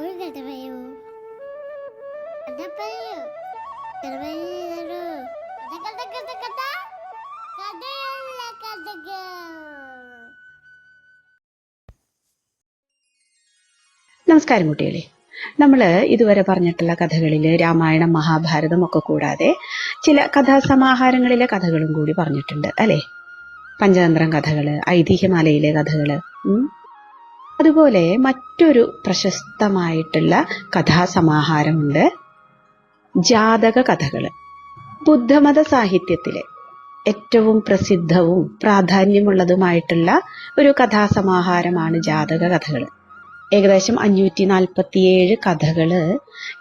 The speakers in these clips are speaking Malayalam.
ഒരു കഥ പറയൂ കഥ പറയൂ കഥ പറയൂ കഥ കഥ കഥ കഥ കഥയല്ല കഥകൾ. നമസ്കാരം കുട്ടികളെ. നമ്മൾ ഇതുവരെ പറഞ്ഞിട്ടുള്ള കഥകളിൽ രാമായണം മഹാഭാരതം ഒക്കെ കൂടാതെ ചില കഥാസമാഹാരങ്ങളിലെ കഥകളും കൂടി പറഞ്ഞിട്ടുണ്ട് അല്ലേ? പഞ്ചതന്ത്രം കഥകൾ ഐതിഹ്യമാലയിലെ കഥകൾ. അതുപോലെ മറ്റൊരു പ്രശസ്തമായിട്ടുള്ള കഥാസമാഹാരമുണ്ട് ജാതക കഥകൾ ബുദ്ധമത സാഹിത്യത്തിലെ ഏറ്റവും പ്രസിദ്ധവും പ്രാധാന്യമുള്ളതുമായിട്ടുള്ള ഒരു കഥാസമാഹാരമാണ് ജാതക കഥകൾ ഏകദേശം അഞ്ഞൂറ്റി നാൽപ്പത്തിയേഴ് കഥകൾ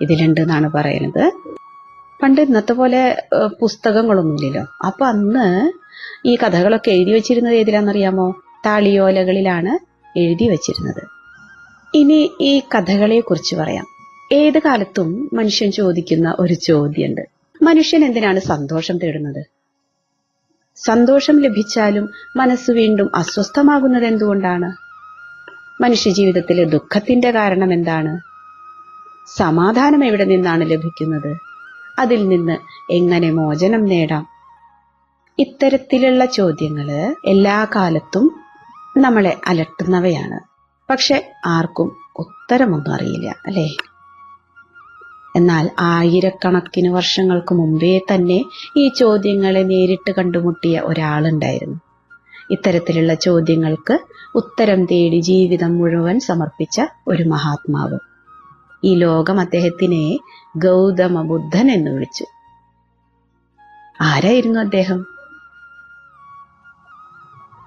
ഇതിലുണ്ട് എന്നാണ് പറയുന്നത്. പണ്ട് ഇന്നത്തെ പോലെ പുസ്തകങ്ങളൊന്നുമില്ലല്ലോ. അപ്പൊ അന്ന് ഈ കഥകളൊക്കെ എഴുതി വെച്ചിരുന്നത് ഏതിലാണെന്നറിയാമോ? താളിയോലകളിലാണ്. എഴുതി വച്ചിരുന്നത്. ഇനി ഈ കഥകളെ കുറിച്ച് പറയാം. ഏത് കാലത്തും മനുഷ്യൻ ചോദിക്കുന്ന ഒരു ചോദ്യമുണ്ട്. മനുഷ്യൻ എന്തിനാണ് സന്തോഷം തേടുന്നത്? സന്തോഷം ലഭിച്ചാലും മനസ്സ് വീണ്ടും അസ്വസ്ഥമാകുന്നത് എന്തുകൊണ്ടാണ്? മനുഷ്യ ജീവിതത്തിലെ ദുഃഖത്തിന്റെ കാരണം എന്താണ്? സമാധാനം എവിടെ നിന്നാണ് ലഭിക്കുന്നത്? അതിൽ നിന്ന് എങ്ങനെ മോചനം നേടാം? ഇത്തരത്തിലുള്ള ചോദ്യങ്ങൾ എല്ലാ കാലത്തും നമ്മളെ അലട്ടുന്നവയാണ്. പക്ഷെ ആർക്കും ഉത്തരമൊന്നും അറിയില്ല അല്ലേ? എന്നാൽ ആയിരക്കണക്കിന് വർഷങ്ങൾക്ക് മുമ്പേ തന്നെ ഈ ചോദ്യങ്ങളെ നേരിട്ട് കണ്ടുമുട്ടിയ ഒരാളുണ്ടായിരുന്നു. ഇത്തരത്തിലുള്ള ചോദ്യങ്ങൾക്ക് ഉത്തരം തേടി ജീവിതം മുഴുവൻ സമർപ്പിച്ച ഒരു മഹാത്മാവ്. ഈ ലോകം അദ്ദേഹത്തിനെ ഗൗതമ ബുദ്ധൻ എന്ന് വിളിച്ചു. ആരായിരുന്നു അദ്ദേഹം?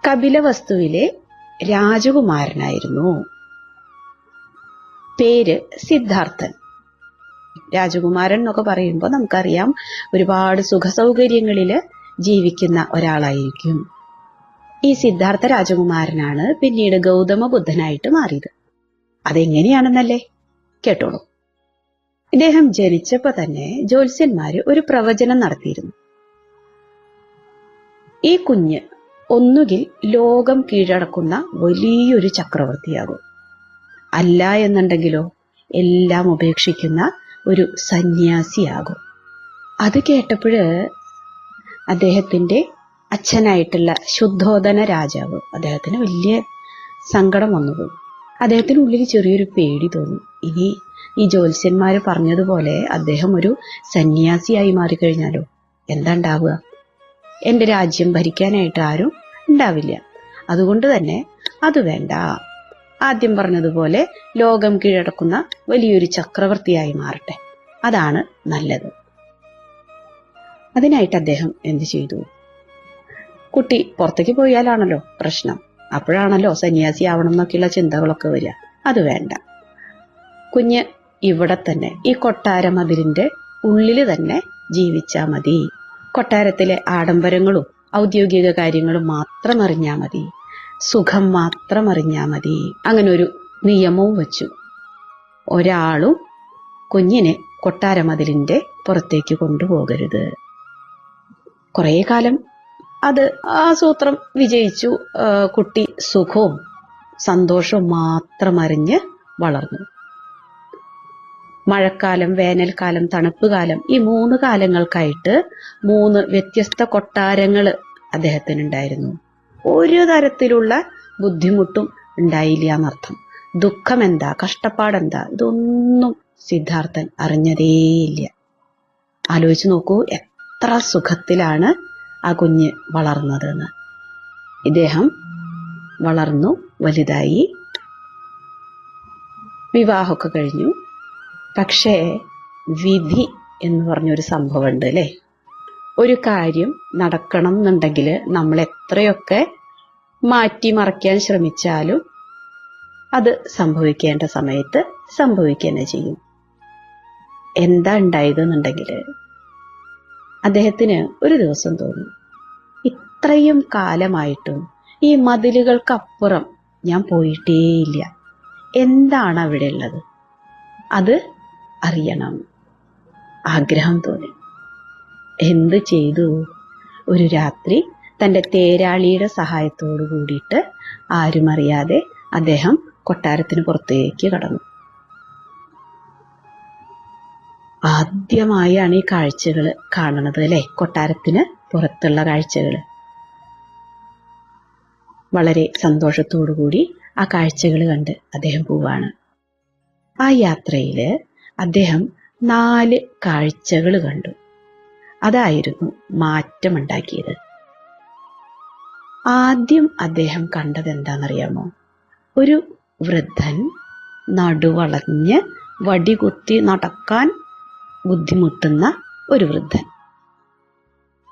കപിലവസ്തുവിലെ രാജകുമാരനായിരുന്നു. പേര് സിദ്ധാർത്ഥൻ. രാജകുമാരൻ എന്നൊക്കെ പറയുമ്പോൾ നമുക്കറിയാം ഒരുപാട് സുഖസൗകര്യങ്ങളിൽ ജീവിക്കുന്ന ഒരാളായിരിക്കും. ഈ സിദ്ധാർത്ഥ രാജകുമാരനാണ് പിന്നീട് ഗൗതമ ബുദ്ധനായിട്ട് മാറിയത്. അതെങ്ങനെയാണെന്നല്ലേ? കേട്ടോളൂ. ഇദ്ദേഹം ജനിച്ചപ്പോ തന്നെ ജ്യോത്സ്യന്മാര് ഒരു പ്രവചനം നടത്തിയിരുന്നു. ഈ കുഞ്ഞ് ഒന്നുകിൽ ലോകം കീഴടക്കുന്ന വലിയൊരു ചക്രവർത്തിയാകും. അല്ല എന്നുണ്ടെങ്കിലോ എല്ലാം ഉപേക്ഷിക്കുന്ന ഒരു സന്യാസിയാകും. അത് കേട്ടപ്പോഴ് അദ്ദേഹത്തിന്റെ അച്ഛനായിട്ടുള്ള ശുദ്ധോധന രാജാവ് അദ്ദേഹത്തിന് വലിയ സങ്കടം വന്നുപോയി. അദ്ദേഹത്തിന് ഉള്ളിൽ ചെറിയൊരു പേടി തോന്നി. ഇനി ഈ ജ്യോത്സ്യന്മാർ പറഞ്ഞതുപോലെ അദ്ദേഹം ഒരു സന്യാസിയായി മാറിക്കഴിഞ്ഞാലോ? എന്താ ഉണ്ടാവുക എന്റെ രാജ്യം ഭരിക്കാനായിട്ട് ആരും ഉണ്ടാവില്ല. അതുകൊണ്ട് തന്നെ അത് വേണ്ട. ആദ്യം പറഞ്ഞതുപോലെ ലോകം കീഴടക്കുന്ന വലിയൊരു ചക്രവർത്തിയായി മാറട്ടെ. അതാണ് നല്ലത്. അതിനായിട്ട് അദ്ദേഹം എന്ത് ചെയ്തു? കുട്ടി പുറത്തേക്ക് പോയാലാണല്ലോ പ്രശ്നം. അപ്പോഴാണല്ലോ സന്യാസി ആവണം എന്നൊക്കെയുള്ള ചിന്തകളൊക്കെ വരിക. അത് വേണ്ട. കുഞ്ഞ് ഇവിടെ തന്നെ ഈ കൊട്ടാര മതിലിന്റെ ഉള്ളിൽ തന്നെ ജീവിച്ചാ മതി. കൊട്ടാരത്തിലെ ആഡംബരങ്ങളും ഔദ്യോഗിക കാര്യങ്ങൾ മാത്രം അറിഞ്ഞാൽ മതി. സുഖം മാത്രം അറിഞ്ഞാൽ മതി. അങ്ങനെ ഒരു നിയമവും വച്ചു. ഒരാളും കുഞ്ഞിനെ കൊട്ടാരമതിലിന്റെ പുറത്തേക്ക് കൊണ്ടുപോകരുത്. കുറേ കാലം അത് ആ സൂത്രം വിജയിച്ചു. കുട്ടി സുഖവും സന്തോഷവും മാത്രം അറിഞ്ഞ് വളർന്നു. മഴക്കാലം വേനൽക്കാലം തണുപ്പ് കാലം ഈ മൂന്ന് കാലങ്ങൾക്കായിട്ട് മൂന്ന് വ്യത്യസ്ത കൊട്ടാരങ്ങൾ അദ്ദേഹത്തിനുണ്ടായിരുന്നു. ഒരു തരത്തിലുള്ള ബുദ്ധിമുട്ടും ഉണ്ടായില്ല എന്നർത്ഥം. ദുഃഖം എന്താ കഷ്ടപ്പാടെന്താ? ഇതൊന്നും സിദ്ധാർത്ഥൻ അറിഞ്ഞതേയില്ല. ആലോചിച്ച് നോക്കൂ എത്ര സുഖത്തിലാണ് ആ കുഞ്ഞ് വളർന്നതെന്ന്. ഇദ്ദേഹം വളർന്നു വലുതായി. വിവാഹമൊക്കെ കഴിഞ്ഞു. പക്ഷേ വിധി എന്ന് പറഞ്ഞൊരു സംഭവമുണ്ട് അല്ലേ? ഒരു കാര്യം നടക്കണം എന്നുണ്ടെങ്കിൽ നമ്മൾ എത്രയൊക്കെ മാറ്റിമറിക്കാൻ ശ്രമിച്ചാലും അത് സംഭവിക്കേണ്ട സമയത്ത് സംഭവിക്കുക തന്നെ ചെയ്യും. എന്താ ഉണ്ടായതെന്നുണ്ടെങ്കിൽ അദ്ദേഹത്തിന് ഒരു ദിവസം തോന്നി. ഇത്രയും കാലമായിട്ടും ഈ മതിലുകൾക്കപ്പുറം ഞാൻ പോയിട്ടേയില്ല. എന്താണ് അവിടെ ഉള്ളത്? അത് അറിയണം. ആഗ്രഹം തോന്നി. എന്ത് ചെയ്തു? ഒരു രാത്രി തന്റെ തേരാളിയുടെ സഹായത്തോടു കൂടിയിട്ട് ആരും അറിയാതെ അദ്ദേഹം കൊട്ടാരത്തിന് പുറത്തേക്ക് കടന്നു. ആദ്യമായാണ് ഈ കാഴ്ചകൾ കാണുന്നത് അല്ലെ? കൊട്ടാരത്തിന് പുറത്തുള്ള കാഴ്ചകൾ. വളരെ സന്തോഷത്തോടു കൂടി ആ കാഴ്ചകൾ കണ്ട് അദ്ദേഹം പോവാണ്. ആ യാത്രയിൽ അദ്ദേഹം നാല് കാഴ്ചകൾ കണ്ടു. അതായിരുന്നു മാറ്റമുണ്ടാക്കിയത്. ആദ്യം അദ്ദേഹം കണ്ടത് എന്താണെന്നറിയാമോ? ഒരു വൃദ്ധൻ നടുവളഞ്ഞ് വടികുത്തി നടക്കാൻ ബുദ്ധിമുട്ടുന്ന ഒരു വൃദ്ധൻ.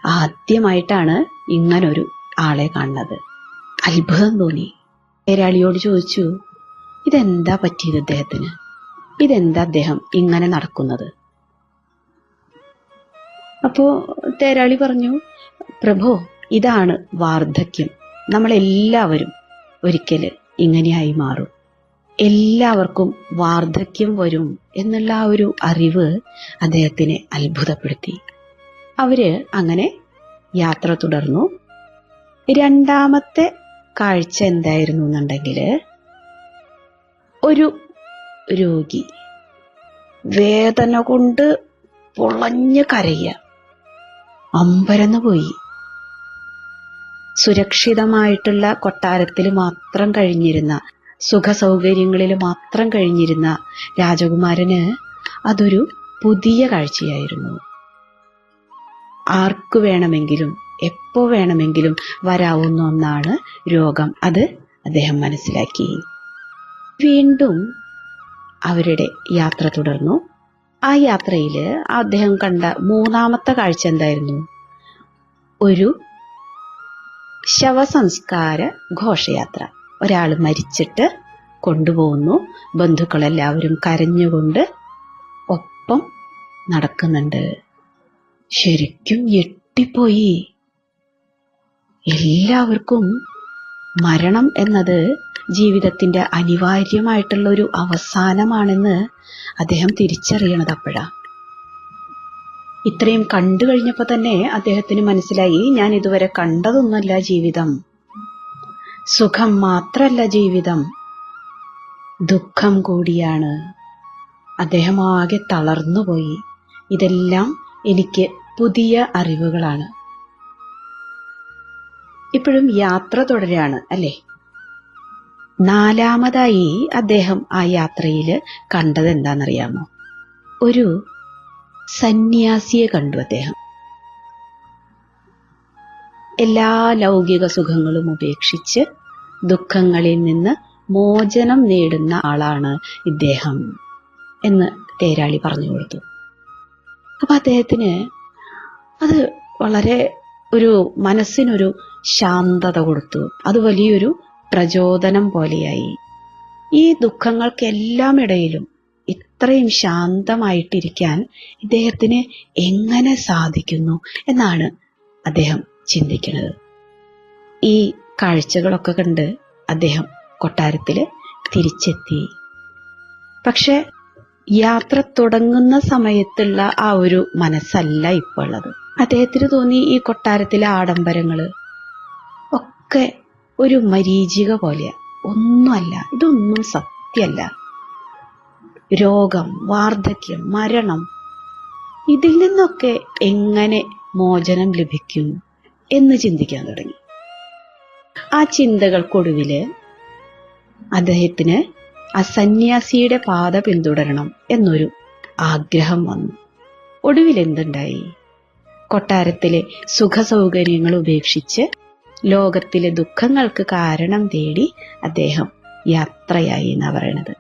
ആദ്യമായിട്ടാണ് ഇങ്ങനൊരു ആളെ കാണുന്നത്. അത്ഭുതം തോന്നി. ഏരാളിയോട് ചോദിച്ചു ഇതെന്താ പറ്റിയത് അദ്ദേഹത്തിന് ഇതെന്താ അദ്ദേഹം ഇങ്ങനെ നടക്കുന്നത്? അപ്പോ തേരാളി പറഞ്ഞു പ്രഭോ ഇതാണ് വാർദ്ധക്യം. നമ്മളെല്ലാവരും ഒരിക്കൽ ഇങ്ങനെയായി മാറും. എല്ലാവർക്കും വാർദ്ധക്യം വരും എന്നുള്ള ആ ഒരു അറിവ് അദ്ദേഹത്തിനെ അത്ഭുതപ്പെടുത്തി. അവർ അങ്ങനെ യാത്ര തുടർന്നു. രണ്ടാമത്തെ കാഴ്ച എന്തായിരുന്നു എന്നുണ്ടെങ്കിൽ ഒരു രോഗി. വേദന കൊണ്ട് പൊളഞ്ഞു കരയ. അമ്പരന്ന് പോയി. സുരക്ഷിതമായിട്ടുള്ള കൊട്ടാരത്തിൽ മാത്രം കഴിഞ്ഞിരുന്ന സുഖസൗകര്യങ്ങളിൽ മാത്രം കഴിഞ്ഞിരുന്ന രാജകുമാരന് അതൊരു പുതിയ കാഴ്ചയായിരുന്നു. ആർക്കു വേണമെങ്കിലും എപ്പോ വേണമെങ്കിലും വരാവുന്ന ഒന്നാണ് രോഗം. അത് അദ്ദേഹം മനസ്സിലാക്കി. വീണ്ടും അവരുടെ യാത്ര തുടർന്നു. ആ യാത്രയിൽ അദ്ദേഹം കണ്ട മൂന്നാമത്തെ കാഴ്ച എന്തായിരുന്നു? ഒരു ശവസംസ്കാര ഘോഷയാത്ര. ഒരാൾ മരിച്ചിട്ട് കൊണ്ടുപോകുന്നു. ബന്ധുക്കളെല്ലാവരും കരഞ്ഞുകൊണ്ട് ഒപ്പം നടക്കുന്നുണ്ട്. ശരിക്കും ഞെട്ടിപ്പോയി. എല്ലാവർക്കും മരണം എന്നത് ജീവിതത്തിന്റെ അനിവാര്യമായിട്ടുള്ള ഒരു അവസാനമാണെന്ന് അദ്ദേഹം തിരിച്ചറിയണത് അപ്പോഴാണ് ഇത്രയും കണ്ടു കഴിഞ്ഞപ്പോൾ തന്നെ അദ്ദേഹത്തിന് മനസ്സിലായി ഞാൻ ഇതുവരെ കണ്ടതൊന്നുമല്ല ജീവിതം. സുഖം മാത്രല്ല ജീവിതം. ദുഃഖം കൂടിയാണ്. അദ്ദേഹം ആകെ തളർന്നുപോയി. ഇതെല്ലാം എനിക്ക് പുതിയ അറിവുകളാണ്. ഇപ്പോഴും യാത്ര തുടരാണ് അല്ലേ? നാലാമതായി അദ്ദേഹം ആ യാത്രയിൽ കണ്ടത് എന്താണെന്നറിയാമോ? ഒരു സന്യാസിയെ കണ്ടു അദ്ദേഹം. എല്ലാ ലൗകിക സുഖങ്ങളും ഉപേക്ഷിച്ച് ദുഃഖങ്ങളിൽ നിന്ന് മോചനം നേടുന്ന ആളാണ് ഇദ്ദേഹം എന്ന് തേരാളി പറഞ്ഞു കൊടുത്തു. അപ്പൊ അദ്ദേഹത്തിന് അത് വളരെ ഒരു മനസ്സിനൊരു ശാന്തത കൊടുത്തു. അത് വലിയൊരു പ്രചോദനം പോലെയായി. ഈ ദുഃഖങ്ങൾക്കെല്ലാം ഇടയിലും ഇത്രയും ശാന്തമായിട്ടിരിക്കാൻ ഇദ്ദേഹത്തിന് എങ്ങനെ സാധിക്കുന്നു എന്നാണ് അദ്ദേഹം ചിന്തിക്കുന്നത്. ഈ കാഴ്ചകളൊക്കെ കണ്ട് അദ്ദേഹം കൊട്ടാരത്തിൽ തിരിച്ചെത്തി. പക്ഷെ യാത്ര തുടങ്ങുന്ന സമയത്തുള്ള ആ ഒരു മനസ്സല്ല ഇപ്പോൾ ഉള്ളത് അദ്ദേഹത്തിന് തോന്നി ഈ കൊട്ടാരത്തിലെ ആഡംബരങ്ങൾ ഒക്കെ ഒരു മരീചിക പോലെയാണ് ഒന്നുമല്ല ഇതൊന്നും സത്യമല്ല. രോഗം വാർദ്ധക്യം മരണം ഇതിൽ നിന്നൊക്കെ എങ്ങനെ മോചനം ലഭിക്കും എന്ന് ചിന്തിക്കാൻ തുടങ്ങി. ആ ചിന്തകൾക്കൊടുവിൽ അദ്ദേഹത്തിന് ആ സന്യാസിയുടെ പാത പിന്തുടരണം എന്നൊരു ആഗ്രഹം വന്നു. ഒടുവിൽ എന്തുണ്ടായി? കൊട്ടാരത്തിലെ സുഖ സൗകര്യങ്ങൾ ഉപേക്ഷിച്ച് ലോകത്തിലെ ദുഃഖങ്ങൾക്ക് കാരണം തേടി അദ്ദേഹം യാത്രയായി എന്നാ പറയണത്.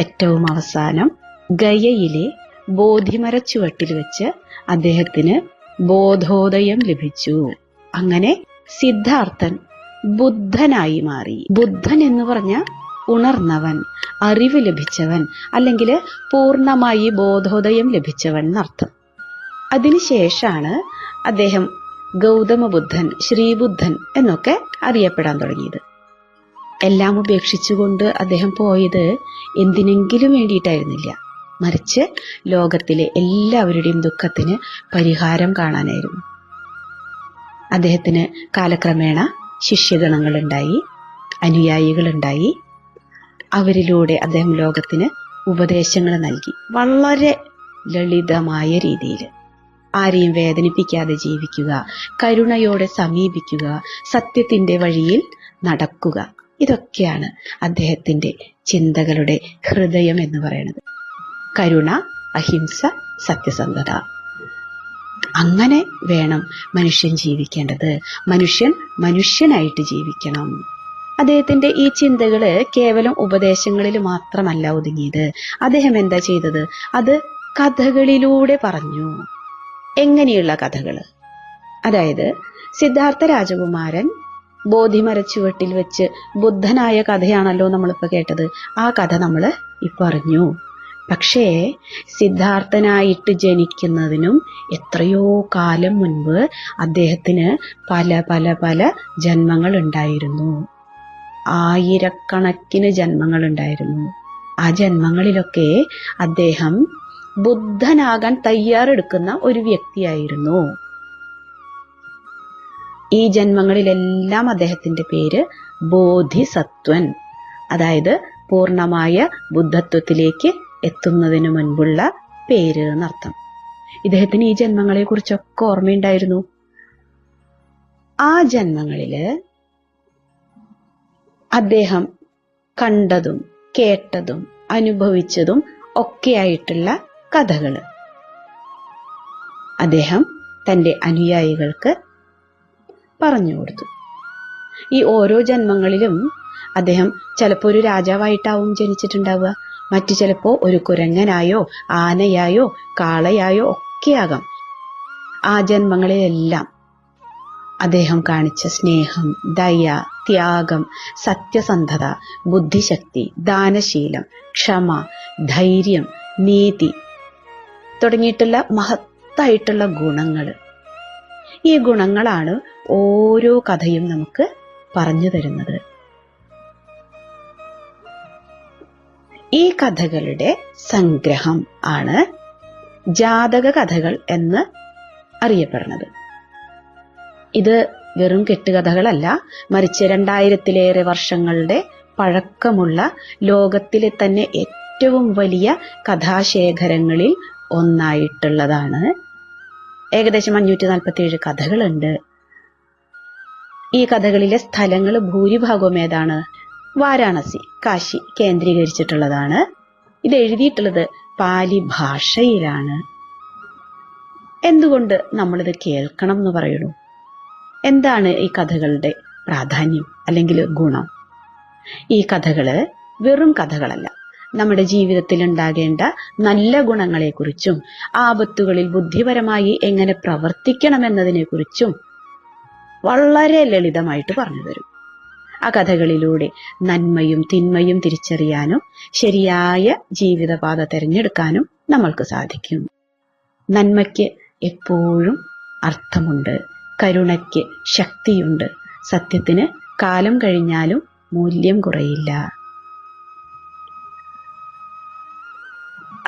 ഏറ്റവും അവസാനം ഗയയിലെ ബോധിമര ചുവട്ടിൽ വെച്ച് അദ്ദേഹത്തിന് ബോധോദയം ലഭിച്ചു. അങ്ങനെ സിദ്ധാർത്ഥൻ ബുദ്ധനായി മാറി. ബുദ്ധൻ എന്ന് പറഞ്ഞ ഉണർന്നവൻ അറിവ് ലഭിച്ചവൻ അല്ലെങ്കിൽ പൂർണമായി ബോധോദയം ലഭിച്ചവൻ എന്നർത്ഥം. അതിനുശേഷാണ് അദ്ദേഹം ഗൗതമ ബുദ്ധൻ ശ്രീബുദ്ധൻ എന്നൊക്കെ അറിയപ്പെടാൻ തുടങ്ങിയത്. എല്ലാം ഉപേക്ഷിച്ചുകൊണ്ട് അദ്ദേഹം പോയത് എന്തിനെങ്കിലും വേണ്ടിയിട്ടായിരുന്നില്ല. മറിച്ച് ലോകത്തിലെ എല്ലാവരുടെയും ദുഃഖത്തിന് പരിഹാരം കാണാനായിരുന്നു. അദ്ദേഹത്തിന് കാലക്രമേണ ശിഷ്യഗണങ്ങളുണ്ടായി അനുയായികളുണ്ടായി. അവരിലൂടെ അദ്ദേഹം ലോകത്തിന് ഉപദേശങ്ങൾ നൽകി. വളരെ ലളിതമായ രീതിയിൽ. ആരെയും വേദനിപ്പിക്കാതെ ജീവിക്കുക കരുണയോടെ സമീപിക്കുക സത്യത്തിന്റെ വഴിയിൽ നടക്കുക. ഇതൊക്കെയാണ് അദ്ദേഹത്തിന്റെ ചിന്തകളുടെ ഹൃദയം എന്ന് പറയുന്നത്. കരുണ അഹിംസ സത്യസന്ധത. അങ്ങനെ വേണം മനുഷ്യൻ ജീവിക്കേണ്ടത്. മനുഷ്യൻ മനുഷ്യനായിട്ട് ജീവിക്കണം. അദ്ദേഹത്തിന്റെ ഈ ചിന്തകൾ കേവലം ഉപദേശങ്ങളിൽ മാത്രമല്ല ഒതുങ്ങിയത്. അദ്ദേഹം എന്താ ചെയ്തത്? അത് കഥകളിലൂടെ പറഞ്ഞു. എങ്ങനെയുള്ള കഥകൾ? അതായത് സിദ്ധാർത്ഥ രാജകുമാരൻ ബോധിമരച്ചുവട്ടിൽ വെച്ച് ബുദ്ധനായ കഥയാണല്ലോ നമ്മളിപ്പോൾ കേട്ടത്. ആ കഥ നമ്മൾ ഇപ്പൊ അറിഞ്ഞു. പക്ഷേ സിദ്ധാർത്ഥനായിട്ട് ജനിക്കുന്നതിനും എത്രയോ കാലം മുൻപ് അദ്ദേഹത്തിന് പല പല പല ജന്മങ്ങൾ ഉണ്ടായിരുന്നു. ആയിരക്കണക്കിന് ജന്മങ്ങൾ ഉണ്ടായിരുന്നു. ആ ജന്മങ്ങളിലൊക്കെ അദ്ദേഹം ബുദ്ധനാകാൻ തയ്യാറെടുക്കുന്ന ഒരു വ്യക്തിയായിരുന്നു. ഈ ജന്മങ്ങളിലെല്ലാം അദ്ദേഹത്തിന്റെ പേര് ബോധിസത്വൻ. അതായത് പൂർണമായ ബുദ്ധത്വത്തിലേക്ക് എത്തുന്നതിന് മുൻപുള്ള പേര് എന്നർത്ഥം. ഇദ്ദേഹത്തിന് ഈ ജന്മങ്ങളെ കുറിച്ചൊക്കെ ഓർമ്മയുണ്ടായിരുന്നു. ആ ജന്മങ്ങളിൽ അദ്ദേഹം കണ്ടതും കേട്ടതും അനുഭവിച്ചതും ഒക്കെയായിട്ടുള്ള കഥകൾ. അദ്ദേഹം തന്റെ അനുയായികൾക്ക് പറഞ്ഞു കൊടുത്തു. ഈ ഓരോ ജന്മങ്ങളിലും അദ്ദേഹം ചിലപ്പോൾ ഒരു രാജാവായിട്ടാവും ജനിച്ചിട്ടുണ്ടാവുക. മറ്റു ചിലപ്പോൾ ഒരു കുരങ്ങനായോ ആനയായോ കാളയായോ ഒക്കെയാകാം. ആ ജന്മങ്ങളിലെല്ലാം അദ്ദേഹം കാണിച്ച സ്നേഹം ദയ ത്യാഗം സത്യസന്ധത ബുദ്ധിശക്തി ദാനശീലം ക്ഷമ ധൈര്യം നീതി തുടങ്ങിയിട്ടുള്ള മഹത്തായിട്ടുള്ള ഗുണങ്ങൾ. ഈ ഗുണങ്ങളാണ് ഓരോ കഥയും നമുക്ക് പറഞ്ഞു തരുന്നത്. ഈ കഥകളുടെ സംഗ്രഹം ആണ് ജാതക കഥകൾ എന്ന് അറിയപ്പെടുന്നത്. ഇത് വെറും കെട്ടുകഥകളല്ല മറിച്ച് രണ്ടായിരത്തിലേറെ വർഷങ്ങളുടെ പഴക്കമുള്ള ലോകത്തിലെ തന്നെ ഏറ്റവും വലിയ കഥാശേഖരങ്ങളിൽ ഒന്നായിട്ടുള്ളതാണ്. ഏകദേശം അഞ്ഞൂറ്റി നാൽപ്പത്തി ഏഴ് കഥകളുണ്ട്. ഈ കഥകളിലെ സ്ഥലങ്ങൾ ഭൂരിഭാഗവും ഏതാണ്? വാരാണസി കാശി കേന്ദ്രീകരിച്ചിട്ടുള്ളതാണ്. ഇത് എഴുതിയിട്ടുള്ളത് പാലി ഭാഷയിലാണ്. എന്തുകൊണ്ട് നമ്മളിത് കേൾക്കണം എന്ന് പറയുള്ളൂ എന്താണ് ഈ കഥകളുടെ പ്രാധാന്യം അല്ലെങ്കിൽ ഗുണം? ഈ കഥകൾ വെറും കഥകളല്ല. നമ്മുടെ ജീവിതത്തിൽ ഉണ്ടാകേണ്ട നല്ല ഗുണങ്ങളെക്കുറിച്ചും ആപത്തുകളിൽ ബുദ്ധിപരമായി എങ്ങനെ പ്രവർത്തിക്കണമെന്നതിനെക്കുറിച്ചും വളരെ ലളിതമായിട്ട് പറഞ്ഞു തരും. ആ കഥകളിലൂടെ നന്മയും തിന്മയും തിരിച്ചറിയാനും ശരിയായ ജീവിതപാത തിരഞ്ഞെടുക്കാനും നമ്മൾക്ക് സാധിക്കും. നന്മയ്ക്ക് എപ്പോഴും അർത്ഥമുണ്ട് കരുണയ്ക്ക് ശക്തിയുണ്ട്. സത്യത്തിന് കാലം കഴിഞ്ഞാലും മൂല്യം കുറയില്ല.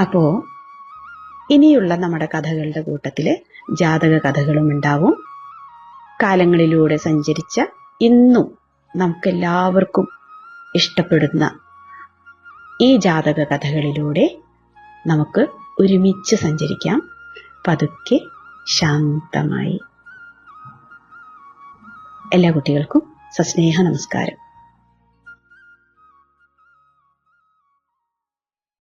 അപ്പോ ഇനിയുള്ള നമ്മുടെ കഥകളുടെ കൂട്ടത്തിൽ ജാതക കഥകളും ഉണ്ടാവും. കാലങ്ങളിലൂടെ സഞ്ചരിച്ച ഇന്നും നമുക്കെല്ലാവർക്കും ഇഷ്ടപ്പെടുന്ന ഈ ജാതക കഥകളിലൂടെ നമുക്ക് ഒരുമിച്ച് സഞ്ചരിക്കാം. പതുക്കെ ശാന്തമായി. എല്ലാ കുട്ടികൾക്കും സസ്നേഹ നമസ്കാരം.